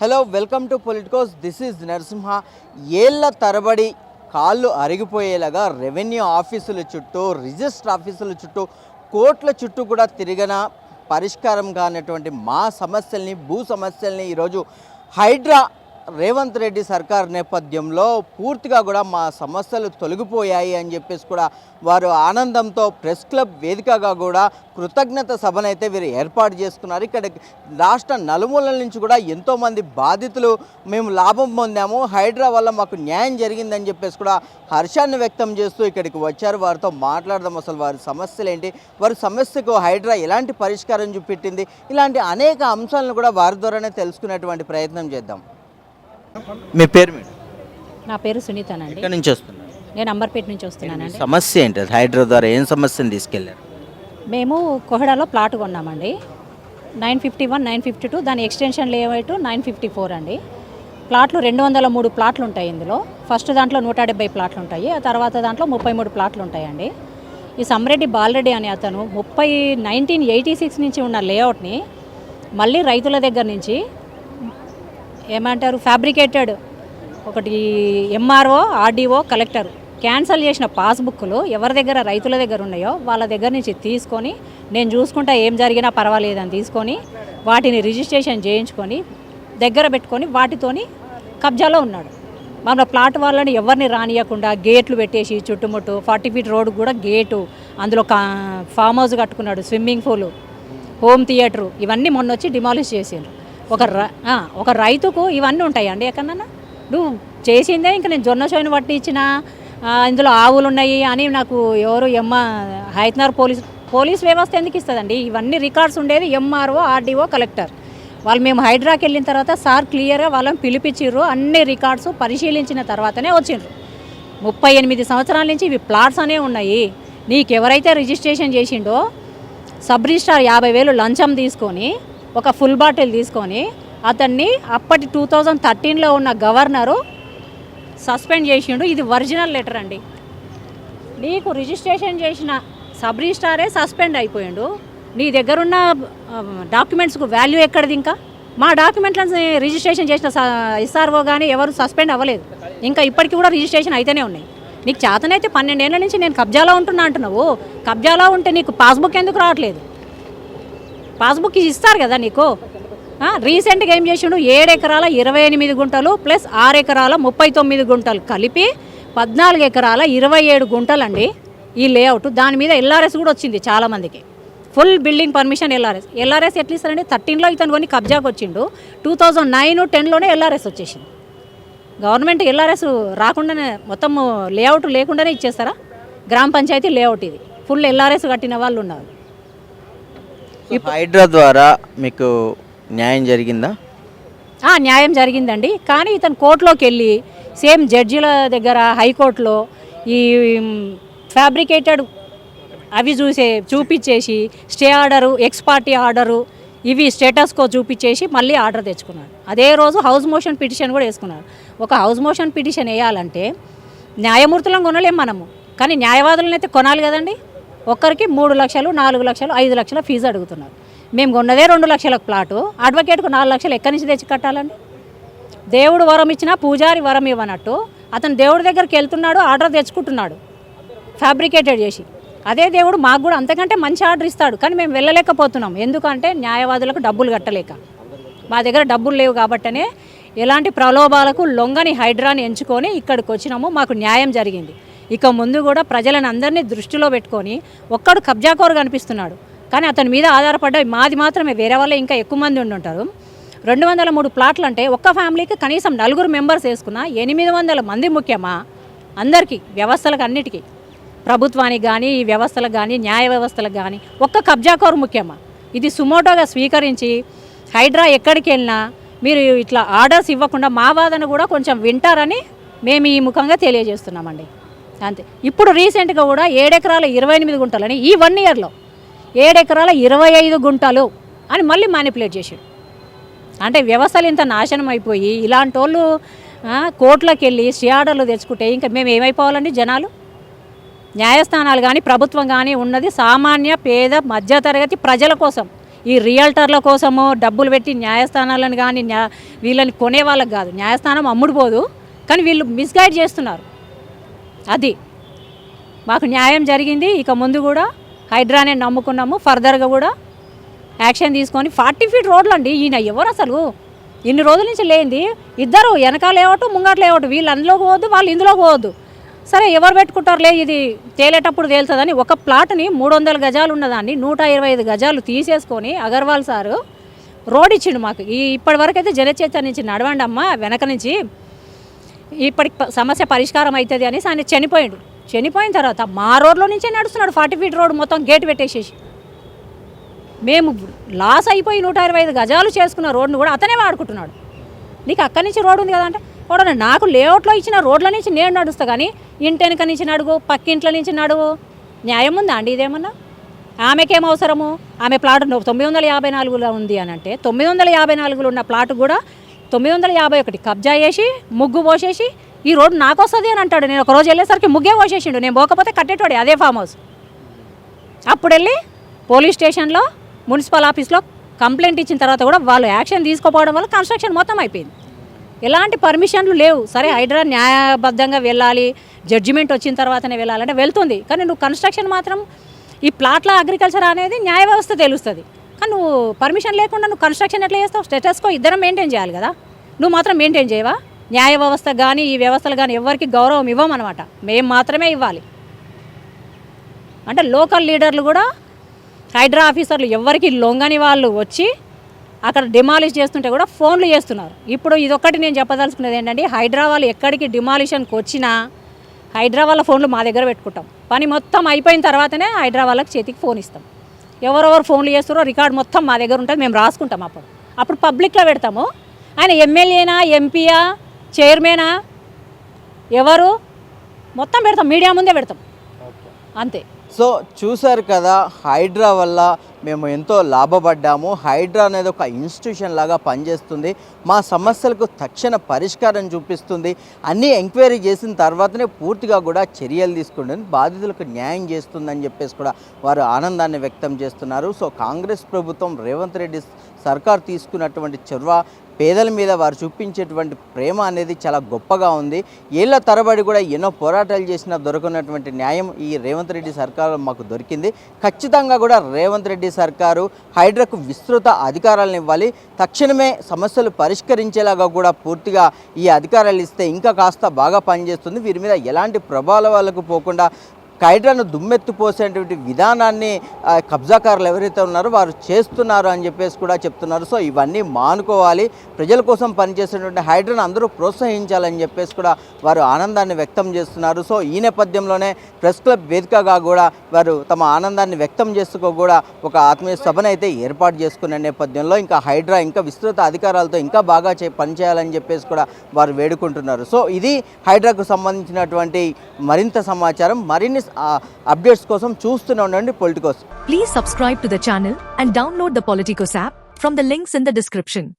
Hello welcome to politicos. This is Narasimha. ఏళ్ళ తరబడి కాళ్ళు అరిగిపోయేలాగా రెవెన్యూ ఆఫీసుల చుట్టూ రిజిస్టర్ ఆఫీసుల చుట్టూ కోట్ల చుట్టూ కూడా తిరిగిన పరిష్కారం కానటువంటి మా సమస్యల్ని భూ సమస్యల్ని ఈరోజు హైడ్రా రేవంత్ రెడ్డి సర్కార్ నేపథ్యంలో పూర్తిగా కూడా మా సమస్యలు తొలగిపోయాయి అని చెప్పేసి కూడా వారు ఆనందంతో ప్రెస్ క్లబ్ వేదికగా కూడా కృతజ్ఞత సభనైతే వీరు ఏర్పాటు చేసుకున్నారు. ఇక్కడ రాష్ట్ర నలుమూలల నుంచి కూడా ఎంతోమంది బాధితులు మేము లాభం పొందాము హైడ్రా వల్ల మాకు న్యాయం జరిగిందని చెప్పేసి కూడా హర్షాన్ని వ్యక్తం చేస్తూ ఇక్కడికి వచ్చారు. వారితో మాట్లాడదాం అసలు వారి సమస్యలు ఏంటి వారి సమస్యకు హైడ్రా ఎలాంటి పరిష్కారం చూపెట్టింది ఇలాంటి అనేక అంశాలను కూడా వారి ద్వారానే తెలుసుకునేటువంటి ప్రయత్నం చేద్దాం. మీ పేరు నా పేరు సునీతనండి. ఎక్కడి నుంచి వస్తున్నారు? నేను అంబర్పేట నుంచి వస్తున్నానండి. సమస్య ఏంటి? హైడ్రా ద్వారా ఏం సమస్యను తీసుకెళ్ళారు? మేము కోహడాలో plot కొన్నామండి. Nine fifty one nine fifty two దాని ఎక్స్టెన్షన్ లేవైట్ నైన్ ఫిఫ్టీ ఫోర్ అండి. ప్లాట్లు రెండు వందల మూడు ప్లాట్లు ఉంటాయి ఇందులో. ఫస్ట్ దాంట్లో నూట డెబ్బై ప్లాట్లు ఉంటాయి. ఆ తర్వాత దాంట్లో ముప్పై మూడు ప్లాట్లు ఉంటాయండి. ఈ సమ్రెడ్డి బాలరెడ్డి అనే అతను ముప్పై నైన్టీన్ ఎయిటీ సిక్స్ నుంచి ఉన్న లేఅవుట్ని మళ్ళీ రైతుల దగ్గర నుంచి ఏమంటారు? ఫ్యాబ్రికేటెడ్ ఒకటి ఎంఆర్ఓ ఆర్డీఓ కలెక్టర్. క్యాన్సిల్ చేసిన పాస్బుక్లు ఎవరి దగ్గర రైతుల దగ్గర ఉన్నాయో వాళ్ళ దగ్గర నుంచి తీసుకొని నేను చూసుకుంటా ఏం జరిగినా పర్వాలేదని తీసుకొని వాటిని రిజిస్ట్రేషన్ చేయించుకొని దగ్గర పెట్టుకొని వాటితోని కబ్జాలో ఉన్నాడు. మన ప్లాట్ వాళ్ళని ఎవరిని రానియకుండా గేట్లు పెట్టేసి చుట్టుముట్టు ఫార్టీ ఫీట్ రోడ్ కూడా గేటు అందులో కా ఫామ్ హౌస్ కట్టుకున్నాడు స్విమ్మింగ్ పూల్ హోమ్ థియేటరు ఇవన్నీ మొన్న వచ్చి డిమాలిష్ చేసిండ్రు. ఒక ర- ఒక రైతుకు ఇవన్నీ ఉంటాయండి ఎక్కడన్నా నువ్వు చేసిందే ఇంకా నేను జొన్న సోయను పట్టించిన ఇందులో ఆవులు ఉన్నాయి అని నాకు ఎవరు ఎమ్మ హైతనార్ పోలీస్ పోలీస్ వ్యవస్థ ఎందుకు ఇస్తుందండి? ఇవన్నీ రికార్డ్స్ ఉండేది ఎంఆర్ఓ ఆర్డీఓ కలెక్టర్. వాళ్ళు మేము హైడ్రాకి వెళ్ళిన తర్వాత సార్ క్లియర్గా వాళ్ళని పిలిపించిర్రు అన్ని రికార్డ్స్ పరిశీలించిన తర్వాతనే వచ్చిండ్రు. ముప్పై ఎనిమిది సంవత్సరాల నుంచి ఇవి ప్లాట్స్ అనే ఉన్నాయి. నీకు ఎవరైతే రిజిస్ట్రేషన్ చేసిండో సబ్ రిజిస్ట్రార్ యాభై వేలు లంచం తీసుకొని ఒక ఫుల్ బాటిల్ తీసుకొని అతన్ని అప్పటి టూ థౌజండ్ థర్టీన్లో ఉన్న గవర్నరు సస్పెండ్ చేసిండు. ఇది ఒరిజినల్ లెటర్ అండి. నీకు రిజిస్ట్రేషన్ చేసిన సబ్ రిజిస్టారే సస్పెండ్ అయిపోయిండు. నీ దగ్గర ఉన్న డాక్యుమెంట్స్కు వాల్యూ ఎక్కడిది ఇంకా? మా డాక్యుమెంట్లను రిజిస్ట్రేషన్ చేసిన ఎస్ఆర్ఓ కానీ ఎవరు సస్పెండ్ అవ్వలేదు. ఇంకా ఇప్పటికీ కూడా రిజిస్ట్రేషన్ అయితేనే ఉన్నాయి. నీకు చేతనైతే పన్నెండేళ్ళ నుంచి నేను కబ్జాలో ఉంటున్నా అంటున్నావు. కబ్జాలో ఉంటే నీకు పాస్బుక్ ఎందుకు రావట్లేదు? పాస్బుక్ ఇస్తారు కదా నీకు? రీసెంట్గా ఏం చేసిండు? ఏడు ఎకరాల ఇరవై ఎనిమిది గుంటలు ప్లస్ ఆరు ఎకరాల ముప్పై తొమ్మిది గుంటలు కలిపి పద్నాలుగు ఎకరాల ఇరవై ఏడు గుంటలండి ఈ లేఅవుట్. దాని మీద ఎల్ఆర్ఎస్ కూడా వచ్చింది చాలామందికి full building permission LRS. LRS ఎట్లా ఇస్తారండి? థర్టీన్లో ఇతను కొన్ని కబ్జాకి వచ్చిండు. టూ థౌజండ్ నైన్ టెన్లోనే ఎల్ఆర్ఎస్ వచ్చేసింది. గవర్నమెంట్ ఎల్ఆర్ఎస్ రాకుండానే మొత్తం లేఅవుట్ లేకుండానే ఇచ్చేస్తారా? గ్రామ పంచాయతీ లేఅవుట్ ఇది. ఫుల్ ఎల్ఆర్ఎస్ కట్టిన వాళ్ళు ఉన్నారు. హైడ్రా ద్వారా మీకు న్యాయం జరిగిందా? ఆ, న్యాయం జరిగిందండి. కానీ ఇతను కోర్టులోకి వెళ్ళి సేమ్ జడ్జిల దగ్గర హైకోర్టులో ఈ ఫ్యాబ్రికేటెడ్ అవి చూసే చూపించేసి stay order ex party order ఇవి స్టేటస్కో చూపించేసి మళ్ళీ ఆర్డర్ తెచ్చుకున్నాడు అదే రోజు హౌస్ మోషన్ పిటిషన్ కూడా వేసుకున్నాడు ఒక హౌస్ మోషన్ పిటిషన్ వేయాలంటే న్యాయమూర్తులను కొనలేం మనము. కానీ న్యాయవాదులను అయితే కొనాలి కదండి? ఒక్కరికి మూడు లక్షలు నాలుగు లక్షలు ఐదు లక్షల ఫీజు అడుగుతున్నారు. మేము కొన్నదే రెండు లక్షల ప్లాటు అడ్వకేట్కు నాలుగు లక్షలు ఎక్కడి నుంచి తెచ్చి కట్టాలండి? దేవుడు వరం ఇచ్చినా పూజారి వరం ఇవ్వనట్టు అతను దేవుడి దగ్గరికి వెళ్తున్నాడు ఆర్డర్ తెచ్చుకుంటున్నాడు ఫ్యాబ్రికేటెడ్ చేసి. అదే దేవుడు మాకు కూడా అంతకంటే మంచి ఆర్డర్ ఇస్తాడు కానీ మేము వెళ్ళలేకపోతున్నాం. ఎందుకంటే న్యాయవాదులకు డబ్బులు కట్టలేక. మా దగ్గర డబ్బులు లేవు కాబట్టనే ఎలాంటి ప్రలోభాలకు లొంగని హైడ్రాని ఎంచుకొని ఇక్కడికి వచ్చినాము మాకు న్యాయం జరిగింది. ఇక ముందు కూడా ప్రజలను అందరినీ దృష్టిలో పెట్టుకొని ఒక్కడు కబ్జాకోరు కనిపిస్తున్నాడు. కానీ అతని మీద ఆధారపడ్డ మాది మాత్రమే వేరే వాళ్ళు ఇంకా ఎక్కువ మంది ఉండి ఉంటారు రెండు వందల మూడు ప్లాట్లు అంటే ఒక్క ఫ్యామిలీకి కనీసం నలుగురు మెంబర్స్ వేసుకున్న ఎనిమిది వందల మంది ముఖ్యమా? అందరికీ వ్యవస్థలకు అన్నిటికీ. ప్రభుత్వానికి కానీ ఈ వ్యవస్థలకు కానీ న్యాయ వ్యవస్థలకు కానీ ఒక్క కబ్జాకోరు ముఖ్యమా? ఇది సుమోటోగా స్వీకరించి హైడ్రా ఎక్కడికి వెళ్ళినా మీరు ఇట్లా ఆర్డర్స్ ఇవ్వకుండా మా వాదన కూడా కొంచెం వింటారని మేము ఈ ముఖంగా తెలియజేస్తున్నామండి. అంతే. ఇప్పుడు రీసెంట్గా కూడా ఏడెకరాల ఇరవై ఎనిమిది గుంటలని ఈ వన్ ఇయర్లో ఏడెకరాల ఇరవై ఐదు గుంటలు అని మళ్ళీ మ్యానిపులేట్ చేసాడు అంటే వ్యవస్థలు ఇంత నాశనం అయిపోయి ఇలాంటి వాళ్ళు కోర్టులకు వెళ్ళి స్టే ఆర్డర్లు తెచ్చుకుంటే ఇంకా మేము ఏమైపోవాలండి జనాలు? న్యాయస్థానాలు కానీ ప్రభుత్వం కానీ ఉన్నది సామాన్య పేద మధ్యతరగతి ప్రజల కోసం. ఈ రియల్టర్ల కోసమో డబ్బులు పెట్టి న్యాయస్థానాలను కానీ న్యా వీళ్ళని కొనే వాళ్ళకి కాదు. న్యాయస్థానం అమ్ముడుపోదు కానీ వీళ్ళు మిస్గైడ్ చేస్తున్నారు. అది. మాకు న్యాయం జరిగింది ఇక ముందు కూడా హైడ్రానే నమ్ముకున్నాము. ఫర్దర్గా కూడా యాక్షన్ తీసుకొని ఫార్టీ ఫీట్ రోడ్లు అండి ఈయన ఎవరు అసలు? ఇన్ని రోజుల నుంచి లేనిది. ఇద్దరు వెనకాల లేవటు ముంగట లేవటు వీళ్ళు అందులోకి పోవద్దు వాళ్ళు ఇందులోకి పోవద్దు. సరే ఎవరు పెట్టుకుంటారులే? ఇది తేలేటప్పుడు తేలుతుందని ఒక ప్లాట్ని మూడు వందల గజాలు ఉన్నదాన్ని నూట ఇరవై ఐదు గజాలు తీసేసుకొని అగర్వాల్ సారు రోడ్ ఇచ్చిండు మాకు. ఈ ఇప్పటి వరకు అయితే జనచేత నుంచి నడవండి అమ్మ వెనక నుంచి ఇప్పటికి సమస్య పరిష్కారం అవుతుంది అని ఆయన చనిపోయాడు. చనిపోయిన తర్వాత మా రోడ్లో నుంచే నడుస్తున్నాడు ఫార్టీ ఫీట్ రోడ్ మొత్తం గేట్ పెట్టేసేసి. మేము లాస్ అయిపోయి నూట ఇరవై ఐదు గజాలు చేసుకున్న రోడ్ను కూడా అతనే వాడుకుంటున్నాడు. నీకు అక్కడి నుంచి రోడ్ ఉంది కదంటే కూడా నాకు లేఅవుట్లో ఇచ్చిన రోడ్ల నుంచి నేను నడుస్తా కానీ ఇంటి నుంచి నడుగు పక్కింట్ల నుంచి నడువు. న్యాయం ఉందా అండి ఇదేమన్నా? ఆమెకేం అవసరము? ఆమె ప్లాట్ తొమ్మిది వందల యాభై నాలుగులో ఉంది అని అంటే తొమ్మిది వందల యాభై నాలుగులో ఉన్న ప్లాట్ కూడా తొమ్మిది వందల యాభై ఒకటి కబ్జా చేసి ముగ్గు పోసేసి ఈ రోడ్డు నాకు వస్తుంది అని అంటాడు. నేను ఒక రోజు వెళ్ళేసరికి ముగ్గే పోసేసిండు. నేను పోకపోతే కట్టేటోడే అదే ఫామ్ హౌస్. అప్పుడు వెళ్ళి పోలీస్ స్టేషన్లో మున్సిపల్ ఆఫీస్లో కంప్లైంట్ ఇచ్చిన తర్వాత కూడా వాళ్ళు యాక్షన్ తీసుకోపోవడం వల్ల కన్స్ట్రక్షన్ మొత్తం అయిపోయింది. ఎలాంటి పర్మిషన్లు లేవు. సరే హైడ్రా న్యాయబద్ధంగా వెళ్ళాలి జడ్జిమెంట్ వచ్చిన తర్వాతనే వెళ్ళాలంటే వెళ్తుంది. కానీ నువ్వు కన్స్ట్రక్షన్ మాత్రం ఈ ప్లాట్ల అగ్రికల్చర్ అనేది న్యాయ వ్యవస్థ తెలుస్తుంది. కానీ నువ్వు పర్మిషన్ లేకుండా నువ్వు కన్స్ట్రక్షన్ ఎట్లా చేస్తావు? స్టేటస్కో ఇద్దరం మెయింటైన్ చేయాలి కదా. నువ్వు మాత్రం మెయింటైన్ చేయవా? న్యాయ వ్యవస్థ కానీ ఈ వ్యవస్థలు కానీ ఎవరికి గౌరవం ఇవ్వమన్నమాట. మేము మాత్రమే ఇవ్వాలి. అంటే లోకల్ లీడర్లు కూడా హైడ్రా ఆఫీసర్లు ఎవరికి లొంగని వాళ్ళు వచ్చి అక్కడ డిమాలిష్ చేస్తుంటే కూడా ఫోన్లు చేస్తున్నారు. ఇప్పుడు ఇదొక్కటి నేను చెప్పదలుచుకునేది ఏంటంటే హైడ్రా వాళ్ళు ఎక్కడికి డిమాలిషన్కి వచ్చినా హైడ్రా వాళ్ళ ఫోన్లు మా దగ్గర పెట్టుకుంటాం. పని మొత్తం అయిపోయిన తర్వాతనే హైడ్రా వాళ్ళకి చేతికి ఫోన్ ఇస్తాం. ఎవరెవరు ఫోన్లు చేస్తారో రికార్డ్ మొత్తం మా దగ్గర ఉంటుంది మేము రాసుకుంటాం అప్పుడు. అప్పుడు పబ్లిక్లో పెడతాము. ఆయన ఎమ్మెల్యేనా ఎంపీయా చైర్మనా ఎవరు? మొత్తం పెడతాం మీడియా ముందే పెడతాం. అంతే. సో చూశారు కదా హైడ్రా వల్ల మేము ఎంతో లాభపడ్డాము. హైడ్రా అనేది ఒక ఇన్స్టిట్యూషన్ లాగా పనిచేస్తుంది. మా సమస్యలకు తక్షణ పరిష్కారం చూపిస్తుంది. అన్నీ ఎంక్వైరీ చేసిన తర్వాతనే పూర్తిగా కూడా చర్యలు తీసుకుంటుంది. బాధితులకు న్యాయం చేస్తుందని చెప్పేసి కూడా వారు ఆనందాన్ని వ్యక్తం చేస్తున్నారు. సో కాంగ్రెస్ ప్రభుత్వం రేవంత్ రెడ్డి సర్కార్ తీసుకున్నటువంటి చొరవ పేదల మీద వారు చూపించేటువంటి ప్రేమ అనేది చాలా గొప్పగా ఉంది. ఏళ్ళ తరబడి కూడా ఎన్నో పోరాటాలు చేసినా దొరకనటువంటి న్యాయం ఈ రేవంత్ రెడ్డి సర్కారు మాకు దొరికింది. ఖచ్చితంగా కూడా రేవంత్ రెడ్డి సర్కారు హైడ్రాకు విస్తృత అధికారాలను ఇవ్వాలి. తక్షణమే సమస్యలు పరిష్కరించేలాగా కూడా పూర్తిగా ఈ అధికారాలు ఇస్తే ఇంకా కాస్త బాగా పనిచేస్తుంది. వీరి మీద ఎలాంటి ప్రభావాలకు పోకుండా కైడ్రాను దుమ్మెత్తిపోసేటువంటి విధానాన్ని కబ్జాకారులు ఎవరైతే ఉన్నారో వారు చేస్తున్నారు అని చెప్పేసి కూడా చెప్తున్నారు. సో ఇవన్నీ మానుకోవాలి. ప్రజల కోసం పనిచేసేటువంటి హైడ్రాను అందరూ ప్రోత్సహించాలని చెప్పేసి కూడా వారు ఆనందాన్ని వ్యక్తం చేస్తున్నారు. సో ఈ నేపథ్యంలోనే ప్రెస్ క్లబ్ వేదికగా కూడా వారు తమ ఆనందాన్ని వ్యక్తం చేసుకో కూడా ఒక ఆత్మీయ సభను అయితే ఏర్పాటు చేసుకునే నేపథ్యంలో ఇంకా హైడ్రా ఇంకా విస్తృత అధికారాలతో ఇంకా బాగా చే పనిచేయాలని చెప్పేసి కూడా వారు వేడుకుంటున్నారు. సో ఇది హైడ్రాకు సంబంధించినటువంటి మరింత సమాచారం. మరిన్ని ఆ, అప్డేట్స్ కోసం చూస్తూనే ఉండండి politicos Please subscribe to the channel and download the Politicos app from the links in the description.